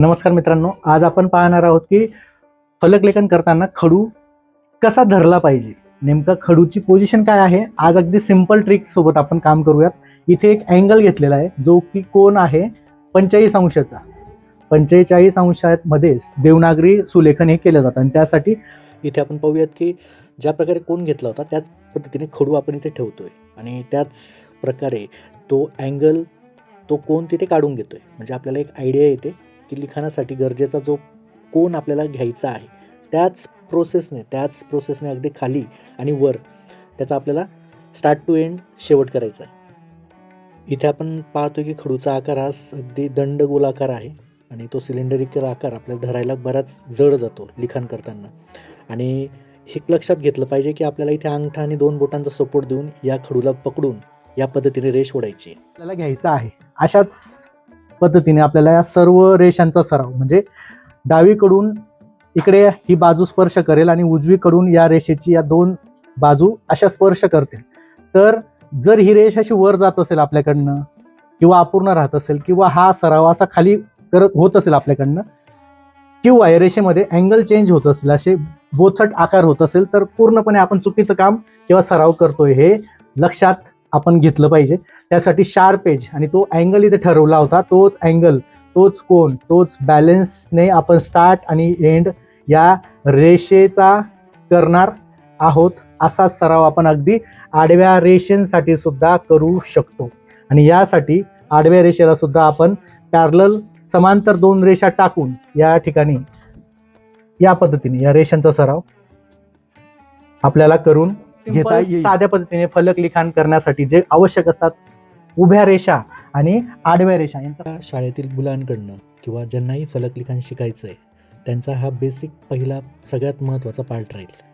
नमस्कार मित्रांनो आज आपण पाहणार आहोत की फलकलेखन करताना खडू कसा धरला पाहिजे? नेमका खडूची पोझिशन काय आहे? आज अगदी सिंपल ट्रिक सोबत आपण काम करूयात. इथे एक अँगल घेतलेला आहे जो की कोण आहे? पंचेचाळीस अंशाचा. पंचेचाळीस अंशामध्येच देवनागरी सुलेखन हे केलं जातं. आणि त्यासाठी इथे आपण पाहूयात की ज्या प्रकारे कोण घेतला होता त्याच पद्धतीने खडू आपण इथे ठेवतोय. आणि त्याच प्रकारे तो अँगल तो कोण तिथे काढून घेतोय. म्हणजे आपल्याला एक आयडिया येते. की लिखाणासाठी गरजेचा जो कोण आपल्याला घ्यायचा आहे त्याच प्रोसेसने त्याच प्रोसेसने अगदी खाली आणि वर त्याचा आपल्याला स्टार्ट टू एंड शेवट करायचा आहे. इथे आपण पाहतो की खडूचा आकार हा अगदी दंड गोलाकार आहे आणि तो सिलेंडरिकल आकार आपल्याला धरायला बराच जड जातो लिखाण करताना. आणि हे लक्षात घेतलं पाहिजे की आपल्याला इथे अंगठा आणि दोन बोटांचा सपोर्ट देऊन या खडूला पकडून या पद्धतीने रेष ओढायची आहे. आपल्याला घ्यायचा आहे. अशाच पद्धतीने आपल्याला या सर्व रेषांचा सराव म्हणजे डावीकडून इकडे ही बाजू स्पर्श करेल आणि उजवीकडून या रेषेची या दोन बाजू अशा स्पर्श करतील. तर जर ही रेष अशी वर जात असेल आपल्याकडनं किंवा अपूर्ण राहत असेल किंवा हा सराव असा खाली करत होत असेल आपल्याकडनं किंवा या रेषेमध्ये अँगल चेंज होत असेल असे बोथट आकार होत असेल तर पूर्णपणे आपण चुकीचं काम किंवा सराव करतोय हे लक्षात आपण घेतलं पाहिजे. त्यासाठी शार्प एज आणि तो अँगल इथे ठरवला होता तोच अँगल तोच कोण तोच बॅलन्सने आपण स्टार्ट आणि एंड या रेषेचा करणार आहोत असा सराव आपण अगदी आडव्या रेषेंसाठी सुद्धा करू शकतो. आणि यासाठी आडव्या रेषेला सुद्धा आपण पॅरल समांतर दोन रेषा टाकून या ठिकाणी या पद्धतीने या रेषांचा सराव आपल्याला करून घेता साध्या पद्धतीने फलक लिखाण करण्यासाठी जे आवश्यक असतात उभ्या रेषा आणि आडव्या रेषा यांचा शाळेतील मुलांकडनं किंवा ज्यांनाही फलक लिखाण शिकायचं आहे त्यांचा हा बेसिक पहिला सगळ्यात महत्त्वाचा पार्ट राहील.